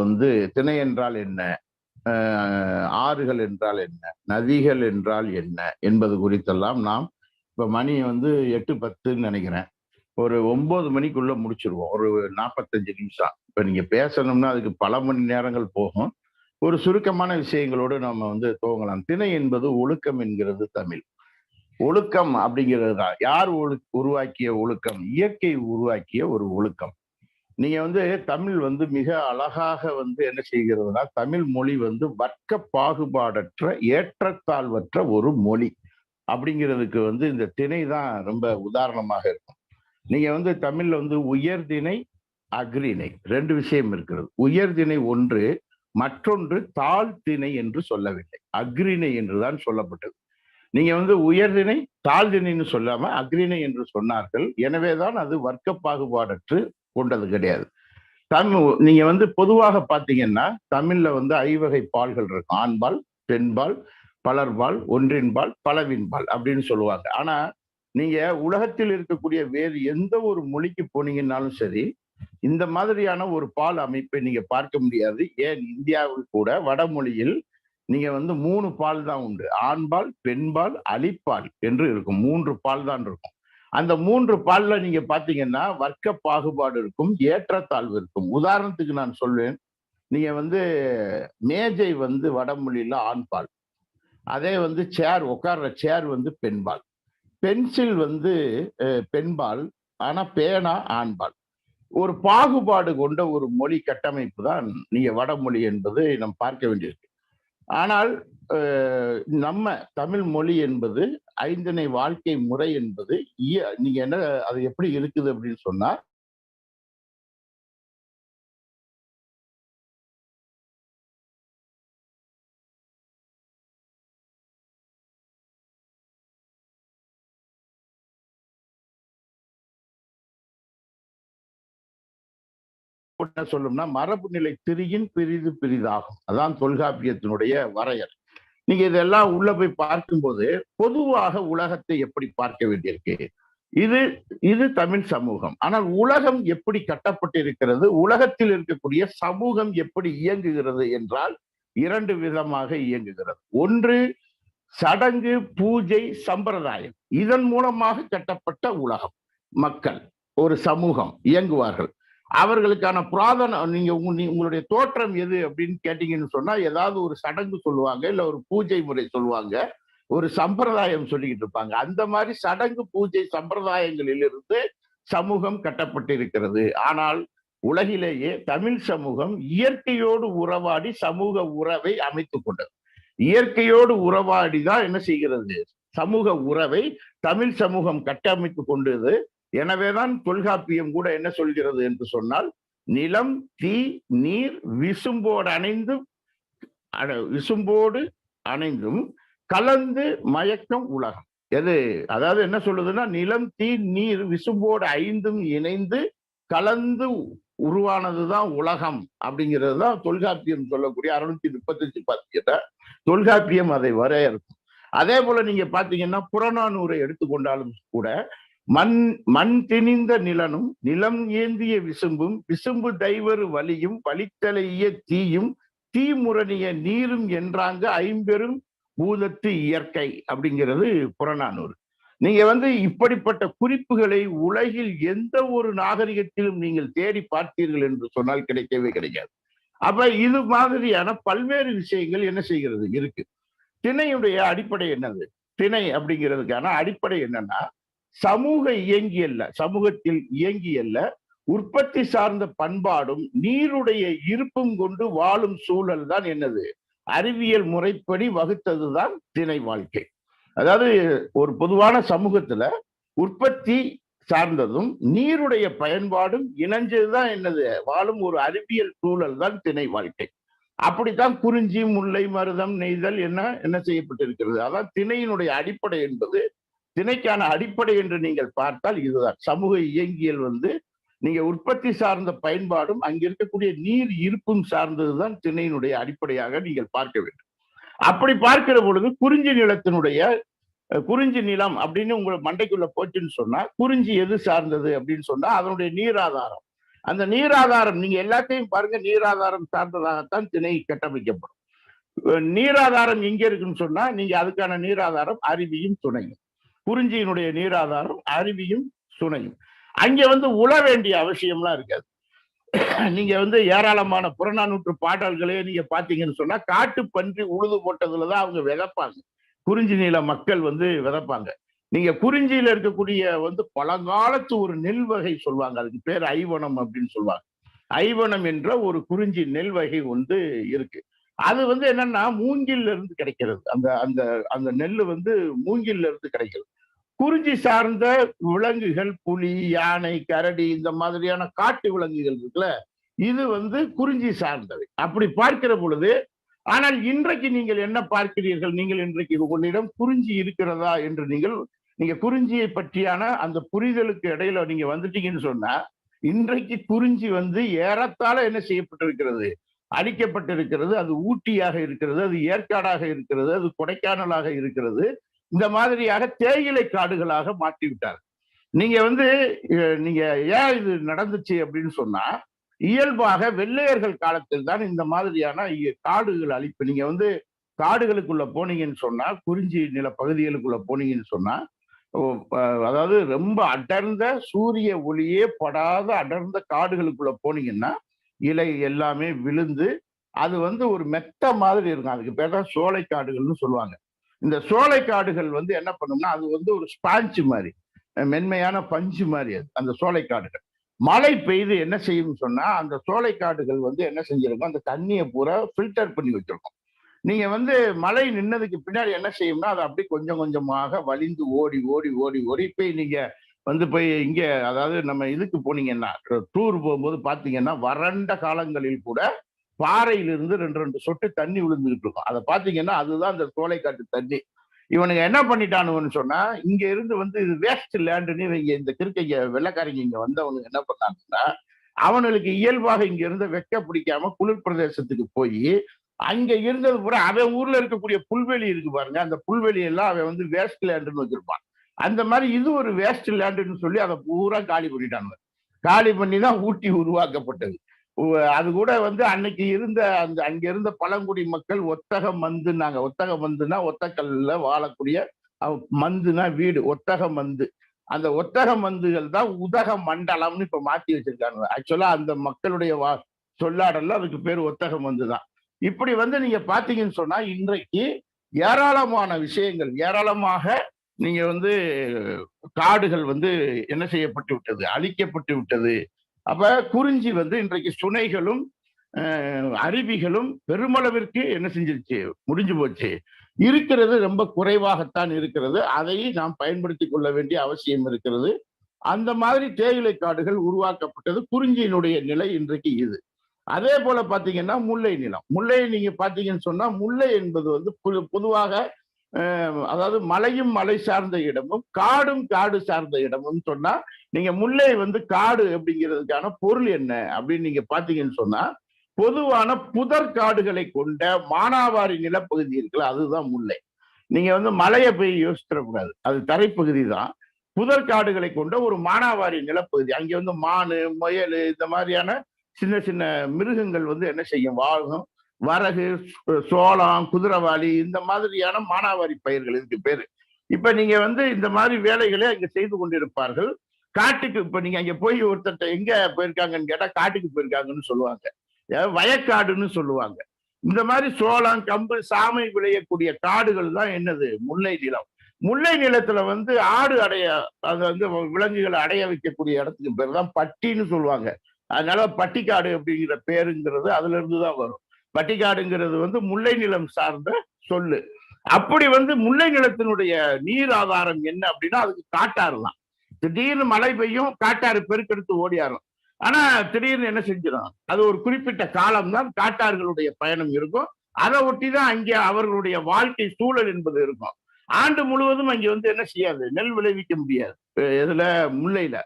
வந்து திணை என்றால் என்ன? ஆறுகள் என்றால் என்ன? நதிகள் என்றால் என்ன? என்பது குறித்தெல்லாம் நாம் இப்போ மணி வந்து எட்டு பத்துன்னு நினைக்கிறேன். ஒரு ஒன்பது மணிக்குள்ள முடிச்சிருவோம். ஒரு நாற்பத்தஞ்சு நிமிஷம். இப்போ நீங்கள் பேசணும்னா அதுக்கு பல மணி நேரங்கள் போகும். ஒரு சுருக்கமான விஷயங்களோடு நம்ம வந்து துவங்கலாம். திணை என்பது ஒழுக்கம் என்கிறது தமிழ். ஒழுக்கம் அப்படிங்கிறது தான். யார் ஒழு உருவாக்கிய ஒழுக்கம்? இயற்கை உருவாக்கிய ஒரு ஒழுக்கம். நீங்க வந்து தமிழ் வந்து மிக அழகாக வந்து என்ன செய்கிறதுனா தமிழ் மொழி வந்து வர்க்க பாகுபாடற்ற ஏற்றத்தாழ்வற்ற ஒரு மொழி. அப்படிங்கிறதுக்கு வந்து இந்த திணை தான் ரொம்ப உதாரணமாக இருக்கும். நீங்க வந்து தமிழ்ல வந்து உயர்திணை அக்ரிணை ரெண்டு விஷயம் இருக்கிறது உயர்திணை ஒன்று மற்றொன்று தாழ்த்திணை என்று சொல்லவில்லை. அக்ரிணை என்றுதான் சொல்லப்பட்டது. நீங்க வந்து உயர்திணை தாழ்திணைன்னு சொல்லாம அக்ரிணை என்று சொன்னார்கள். எனவேதான் அது வர்க்க பாகுபாடற்று கொண்டது கிடையாது. தமிழ் நீங்க வந்து பொதுவாக பாத்தீங்கன்னா தமிழ்ல வந்து ஐவகை பால்கள் இருக்கும். ஆண்பால் பெண்பால் பலர்பால் ஒன்றின்பால் பலவின்பால் அப்படின்னு சொல்லுவாங்க. ஆனா நீங்க உலகத்தில் இருக்கக்கூடிய வேறு எந்த ஒரு மொழிக்கு போனீங்கன்னாலும் சரி இந்த மாதிரியான ஒரு பால் அமைப்பை நீங்க பார்க்க முடியாது. ஏன்? இந்தியாவில் கூட வடமொழியில் நீங்க வந்து மூணு பால் தான் உண்டு. ஆண்பால் பெண்பால் அலிப்பால் என்று இருக்கும். மூன்று பால் தான் இருக்கும். அந்த மூன்று பால்ல நீங்க பாத்தீங்கன்னா வர்க்க பாகுபாடு இருக்கும் ஏற்றத்தாழ்வு இருக்கும். உதாரணத்துக்கு நான் சொல்வேன். நீங்க வந்து மேஜை வந்து வடமொழியில ஆண்பால் அதே வந்து சேர் உட்கார்ற சேர் வந்து பெண்பால் பென்சில் வந்து பெண்பால் ஆனா பேனா ஆண்பால் ஒரு பாகுபாடு கொண்ட ஒரு மொழி கட்டமைப்பு தான் நீங்க வடமொழி என்பது நாம் பார்க்க வேண்டியிருக்கு. ஆனால் நம்ம தமிழ் மொழி என்பது ஐந்தனை வாழ்க்கை முறை என்பது நீங்க என்ன அது எப்படி இருக்குது அப்படின்னு சொன்னா என்ன சொல்லும்னா மரபு நிலை திரியின் பிரிது பிரிதாகும். அதான் தொல்காப்பியத்தினுடைய வரையறை. நீங்க இதெல்லாம் உள்ள போய் பார்க்கும்போது பொதுவாக உலகத்தை எப்படி பார்க்க வேண்டியிருக்கு? இது இது தமிழ் சமூகம். ஆனால் உலகம் எப்படி கட்டப்பட்டிருக்கிறது? உலகத்தில் இருக்கக்கூடிய சமூகம் எப்படி இயங்குகிறது என்றால் இரண்டு விதமாக இயங்குகிறது. ஒன்று சடங்கு பூஜை சம்பிரதாயம். இதன் மூலமாக கட்டப்பட்ட உலகம். மக்கள் ஒரு சமூகம் இயங்குவார்கள். அவர்களுக்கான புராதன நீங்க உங்களுடைய தோற்றம் எது அப்படின்னு கேட்டீங்கன்னு சொன்னா ஏதாவது ஒரு சடங்கு சொல்லுவாங்க இல்ல ஒரு பூஜை முறை சொல்லுவாங்க ஒரு சம்பிரதாயம் சொல்லிக்கிட்டு இருப்பாங்க. அந்த மாதிரி சடங்கு பூஜை சம்பிரதாயங்களிலிருந்து சமூகம் கட்டப்பட்டிருக்கிறது. ஆனால் உலகிலேயே தமிழ் சமூகம் இயற்கையோடு உறவாடி சமூக உறவை அமைத்துக் கொண்டது. இயற்கையோடு உறவாடி தான் என்ன செய்கிறது? சமூக உறவை தமிழ் சமூகம் கட்டமைத்து கொண்டது. எனவேதான் தொல்காப்பியம் கூட என்ன சொல்கிறது என்று சொன்னால் நிலம் தீ நீர் விசும்போடு அணைந்தும் விசும்போடு அணைந்தும் கலந்து மயக்கம் உலகம். எது? அதாவது என்ன சொல்லுதுன்னா நிலம் தீ நீர் விசும்போடு ஐந்தும் இணைந்து கலந்து உருவானதுதான் உலகம் அப்படிங்கிறது தான் தொல்காப்பியம் சொல்லக்கூடிய அறுநூத்தி முப்பத்தஞ்சு பாத்தீங்கன்னா தொல்காப்பியம் அதை வரையறுக்கும். அதே போல நீங்க பாத்தீங்கன்னா புறநானூரை எடுத்துக்கொண்டாலும் கூட மண் மண் திணிந்த நிலனும் நிலம் ஏந்திய விசும்பும் விசும்பு தைவரு வலியும் வலித்தலைய தீயும் தீமுரணிய நீரும் என்றாங்க ஐம்பெரும் பூதத்து இயற்கை அப்படிங்கிறது புறநானூறு. நீங்க வந்து இப்படிப்பட்ட குறிப்புகளை உலகில் எந்த ஒரு நாகரிகத்திலும் நீங்கள் தேடி பார்த்தீர்கள் என்று சொன்னால் கிடைக்கவே கிடைக்காது. அப்ப இது மாதிரியான பல்வேறு விஷயங்கள் என்ன செய்கிறது? இருக்கு. திணையுடைய அடிப்படை என்னது? திணை அப்படிங்கிறதுக்கான அடிப்படை என்னன்னா சமூக இயங்கியல்ல சமூகத்தில் இயங்கியல்ல உற்பத்தி சார்ந்த பண்பாடும் நீருடைய இருப்பும் கொண்டு வாழும் சூழல் தான் என்னது? அறிவியல் முறைப்படி வகுத்ததுதான் திணை வாழ்க்கை. அதாவது ஒரு பொதுவான சமூகத்துல உற்பத்தி சார்ந்ததும் நீருடைய பயன்பாடும் இணைஞ்சதுதான் என்னது? வாழும் ஒரு அறிவியல் சூழல் தான் திணை வாழ்க்கை. அப்படித்தான் குறிஞ்சி முல்லை மருதம் நெய்தல் என்ன என்ன செய்யப்பட்டிருக்கிறது? அதான் திணையினுடைய அடிப்படை என்பது திணைக்கான அடிப்படை என்று நீங்கள் பார்த்தால் இதுதான். சமூக இயங்கியல் வந்து நீங்க உற்பத்தி சார்ந்த பயன்பாடும் அங்க இருக்கக்கூடிய நீர் இருப்பும் சார்ந்ததுதான் திணையினுடைய அடிப்படையாக நீங்கள் பார்க்க வேண்டும். அப்படி பார்க்கிற பொழுது குறிஞ்சி நிலத்தினுடைய குறிஞ்சி நிலம் அப்படின்னு உங்களை மண்டைக்குள்ள போச்சுன்னு சொன்னா குறிஞ்சி எது சார்ந்தது அப்படின்னு சொன்னா அதனுடைய நீராதாரம். அந்த நீராதாரம் நீங்க எல்லாத்தையும் பாருங்க நீராதாரம் சார்ந்ததாகத்தான் திணை கட்டமைக்கப்படும். நீராதாரம் எங்க இருக்குன்னு சொன்னா நீங்க அதுக்கான நீராதாரம் அருவியும் துணையும். குறிஞ்சியினுடைய நீராதாரம் அருவியும் சுனையும். அங்க வந்து உழ வேண்டிய அவசியம்லாம் இருக்காது. நீங்க வந்து ஏராளமான புறநானூற்று பாடல்களே நீங்க பாத்தீங்கன்னு சொன்னா காட்டு பன்றி உழுது போட்டதுலதான் அவங்க விதைப்பாங்க. குறிஞ்சி நில மக்கள் வந்து விதைப்பாங்க. நீங்க குறிஞ்சியில இருக்கக்கூடிய வந்து பழங்காலத்து ஒரு நெல் வகை சொல்லுவாங்க. அதுக்கு பேர் ஐவனம் அப்படின்னு சொல்லுவாங்க. ஐவனம் என்ற ஒரு குறிஞ்சி நெல் வகை வந்து இருக்கு. அது வந்து என்னன்னா மூங்கில்ல இருந்து கிடைக்கிறது. அந்த அந்த அந்த நெல் வந்து மூங்கில்ல இருந்து கிடைக்கிறது. குறிஞ்சி சார்ந்த விலங்குகள் புலி யானை கரடி இந்த மாதிரியான காட்டு விலங்குகள் இருக்குல்ல இது வந்து குறிஞ்சி சார்ந்தவை. அப்படி பார்க்கிற பொழுது ஆனால் இன்றைக்கு நீங்கள் என்ன பார்க்கிறீர்கள்? நீங்கள் இன்றைக்கு உங்களிடம் குறிஞ்சி இருக்கிறதா? என்று நீங்கள் நீங்க குறிஞ்சியை பற்றியான அந்த புரிதலுக்கு இடையில நீங்க வந்துட்டீங்கன்னு சொன்னா இன்றைக்கு குறிஞ்சி வந்து ஏறத்தாழ என்ன செய்யப்பட்டிருக்கிறது? அழிக்கப்பட்டிருக்கிறது அது ஊட்டியாக இருக்கிறது அது ஏற்காடாக இருக்கிறது அது கொடைக்கானலாக இருக்கிறது. இந்த மாதிரியாக தேயிலை காடுகளாக மாற்றி விட்டார் நீங்க வந்து நீங்க ஏன் இது நடந்துச்சு அப்படின்னு சொன்னா இயல்பாக வெள்ளையர்கள் காலத்தில் தான் இந்த மாதிரியான காடுகள் அழிப்பு. நீங்க வந்து காடுகளுக்குள்ள போனீங்கன்னு சொன்னா குறிஞ்சி நில பகுதிகளுக்குள்ள போனீங்கன்னு சொன்னா அதாவது ரொம்ப அடர்ந்த சூரிய ஒளியே படாத அடர்ந்த காடுகளுக்குள்ள போனீங்கன்னா இலை எல்லாமே விழுந்து அது வந்து ஒரு மெத்த மாதிரி இருக்கும். அதுக்கு பேர் தான் சோலை காடுகள்னு சொல்லுவாங்க. இந்த சோலை காடுகள் வந்து என்ன பண்ணும்னா அது வந்து ஒரு ஸ்பாஞ்சு மாதிரி மென்மையான பஞ்சு மாதிரி அது அந்த சோலை காடுகள். மழை பெய்து என்ன செய்யும்னு சொன்னா அந்த சோலை காடுகள் வந்து என்ன செஞ்சிருக்கும்? அந்த தண்ணியை பூரா ஃபில்டர் பண்ணி வச்சிருக்கும். நீங்க வந்து மழை நின்னதுக்கு பின்னாடி என்ன செய்யும்னா அது அப்படியே கொஞ்சம் கொஞ்சமாக வலிந்து ஓடி ஓடி ஓடி ஓடி போய் நீங்க வந்து போய் இங்க அதாவது நம்ம இதுக்கு போனீங்கன்னா டூர் போகும்போது பாத்தீங்கன்னா வறண்ட காலங்களில் கூட பாறையிலிருந்து ரெண்டு ரெண்டு சொட்டு தண்ணி விழுந்துகிட்டு இருக்கும். அதை பார்த்தீங்கன்னா அதுதான் அந்த சோலைக்காட்டு தண்ணி. இவனுங்க என்ன பண்ணிட்டானுன்னு சொன்னா இங்க இருந்து வந்து இது வேஸ்ட் லேண்டுன்னு இவங்க இந்த கிருக்கைங்க வெள்ளக்காரங்க இங்க வந்தவங்க என்ன பண்ணாங்கன்னா அவனுக்கு இயல்பாக இங்க இருந்து வெக்க பிடிக்காம குளிர் பிரதேசத்துக்கு போய் அங்க இருந்தது பூரா அவன் ஊர்ல இருக்கக்கூடிய புல்வெளி இருக்கு பாருங்க அந்த புல்வெளி எல்லாம் அவன் வந்து வேஸ்ட் லேண்டுன்னு வச்சிருப்பான். அந்த மாதிரி இது ஒரு வேஸ்ட் லேண்டுன்னு சொல்லி அதை பூரா காலி பண்ணிட்டானுங்க. காலி பண்ணி தான் ஊட்டி உருவாக்கப்பட்டது. அது கூட வந்து அன்னைக்கு இருந்த அந்த அங்க இருந்த பழங்குடி மக்கள் ஒத்தக மந்துனாங்க ஒத்தக மந்துனா ஒத்தக்கல்ல வாழக்கூடிய மந்துனா வீடு. ஒத்தக மந்து. அந்த ஒத்தக மந்துகள் தான் உதக மண்டலம்னு இப்ப மாத்தி வச்சிருக்காங்க. ஆக்சுவலா அந்த மக்களுடைய வா சொல்லாடல்ல அதுக்கு பேர் ஒத்தக மந்து தான். இப்படி வந்து நீங்க பாத்தீங்கன்னு சொன்னா இன்றைக்கு ஏராளமான விஷயங்கள் ஏராளமாக நீங்க வந்து காடுகள் வந்து என்ன செய்யப்பட்டு விட்டது? அழிக்கப்பட்டு விட்டது. அப்ப குறிஞ்சி வந்து இன்றைக்கு சுனைகளும் அருவிகளும் பெருமளவிற்கு என்ன செஞ்சிருச்சு? முடிஞ்சு போச்சு. இருக்கிறது ரொம்ப குறைவாகத்தான் இருக்கிறது. அதை நாம் பயன்படுத்தி கொள்ள வேண்டிய அவசியம் இருக்கிறது. அந்த மாதிரி தேயிலை காடுகள் உருவாக்கப்பட்டது குறிஞ்சியினுடைய நிலை இன்றைக்கு இது. அதே போல பாத்தீங்கன்னா முல்லை நிலம். முல்லை நீங்க பாத்தீங்கன்னு சொன்னா முல்லை என்பது வந்து பொதுவாக அதாவது மலையும் மலை சார்ந்த இடமும் காடும் காடு சார்ந்த இடமும் சொன்னா நீங்க முல்லை வந்து காடு அப்படிங்கிறதுக்கான பொருள் என்ன அப்படின்னு நீங்க பாத்தீங்கன்னு சொன்னா பொதுவான புதர் காடுகளை கொண்ட மானாவாரி நிலப்பகுதி இருக்குல்ல அதுதான் முல்லை. நீங்க வந்து மலையை போய் யோசிச்சிடக்கூடாது. அது தரைப்பகுதி தான். புதர் காடுகளை கொண்ட ஒரு மானாவாரி நிலப்பகுதி. அங்கே வந்து மானு முயல் இந்த மாதிரியான சின்ன சின்ன மிருகங்கள் வந்து என்ன செய்யும்? வாழும். வரகு சோளம் குதிரவாளி இந்த மாதிரியான மானாவாரி பயிர்கள் இதுக்கு பேரு. இப்ப நீங்க வந்து இந்த மாதிரி வேலைகளை அங்க செய்து கொண்டிருப்பார்கள். காட்டுக்கு இப்ப நீங்க அங்க போய் ஒருத்தர் எங்க போயிருக்காங்கன்னு கேட்டா காட்டுக்கு போயிருக்காங்கன்னு சொல்லுவாங்க. வயக்காடுன்னு சொல்லுவாங்க. இந்த மாதிரி சோளம் கம்பு சாமை விளையக்கூடிய காடுகள் தான் என்னது? முல்லை நிலம். முல்லை நிலத்துல வந்து ஆடு அடைய அது வந்து விலங்குகளை அடைய வைக்கக்கூடிய இடத்துக்கு பேர் தான் பட்டின்னு சொல்லுவாங்க. அதனால பட்டிக்காடு அப்படிங்கிற பேருங்கிறது அதுல இருந்து தான் வரும். பட்டிக்காடுங்கிறது வந்து முல்லை நிலம் சார்ந்த சொல்லு. அப்படி வந்து முல்லை நிலத்தினுடைய நீர் ஆதாரம் என்ன அப்படின்னா அதுக்கு காட்டாறு தான். திடீர்னு மழை பெய்யும் காட்டாறு பெருக்கெடுத்து ஓடியாரும். ஆனா திடீர்னு என்ன செஞ்சிடும் அது ஒரு குறிப்பிட்ட காலம் தான் காட்டார்களுடைய பயணம் இருக்கும். அதை ஒட்டி தான் அங்கே அவர்களுடைய வாழ்க்கை சூழல் என்பது இருக்கும். ஆண்டு முழுவதும் அங்க வந்து என்ன செய்யாது? நெல் விளைவிக்க முடியாது. இதுல முல்லையில.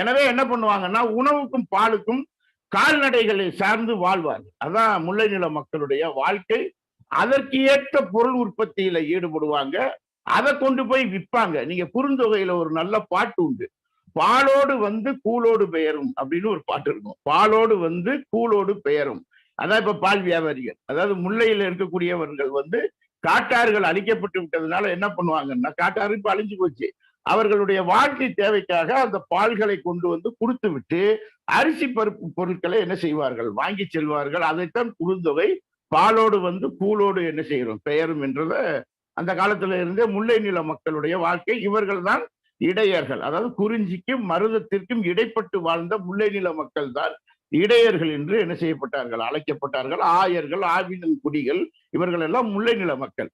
எனவே என்ன பண்ணுவாங்கன்னா உணவுக்கும் பாலுக்கும் கால்நடைகளை சார்ந்து வாழ்வார்கள். அதான் முல்லை நில மக்களுடைய வாழ்க்கை. அதற்கு ஏற்ற பொருள் உற்பத்தியில ஈடுபடுவாங்க. அதை கொண்டு போய் விற்பாங்க. நீங்க குறுந்தொகையில ஒரு நல்ல பாட்டு உண்டு. பாலோடு வந்து கூலோடு பெயரும் அப்படின்னு ஒரு பாட்டு இருக்கும். பாலோடு வந்து கூலோடு பெயரும். அதான் இப்ப பால் வியாபாரிகள். அதாவது முல்லையில இருக்கக்கூடியவர்கள் வந்து காட்டாறுகள் அழிக்கப்பட்டு விட்டதுனால என்ன பண்ணுவாங்கன்னா காட்டாறு இப்ப அழிஞ்சு போச்சு. அவர்களுடைய வாழ்க்கை தேவைக்காக அந்த பால்களை கொண்டு வந்து கொடுத்து விட்டு அரிசி பருப்பு பொருட்களை என்ன செய்வார்கள்? வாங்கி செல்வார்கள். அதைத்தான் குறுந்தொகை பாலோடு வந்து கூலோடு என்ன செய்கிறோம் பெயரும் என்றத அந்த காலத்துல இருந்தே முல்லை நில மக்களுடைய வாழ்க்கை இவர்கள் தான் இடையர்கள். அதாவது குறிஞ்சிக்கும் மருதத்திற்கும் இடைப்பட்டு வாழ்ந்த முல்லை நில மக்கள் தான் இடையர்கள் என்று என்ன செய்யப்பட்டார்கள்? அழைக்கப்பட்டார்கள். ஆயர்கள் ஆவினன் குடிகள் இவர்கள் எல்லாம் முல்லை நில மக்கள்.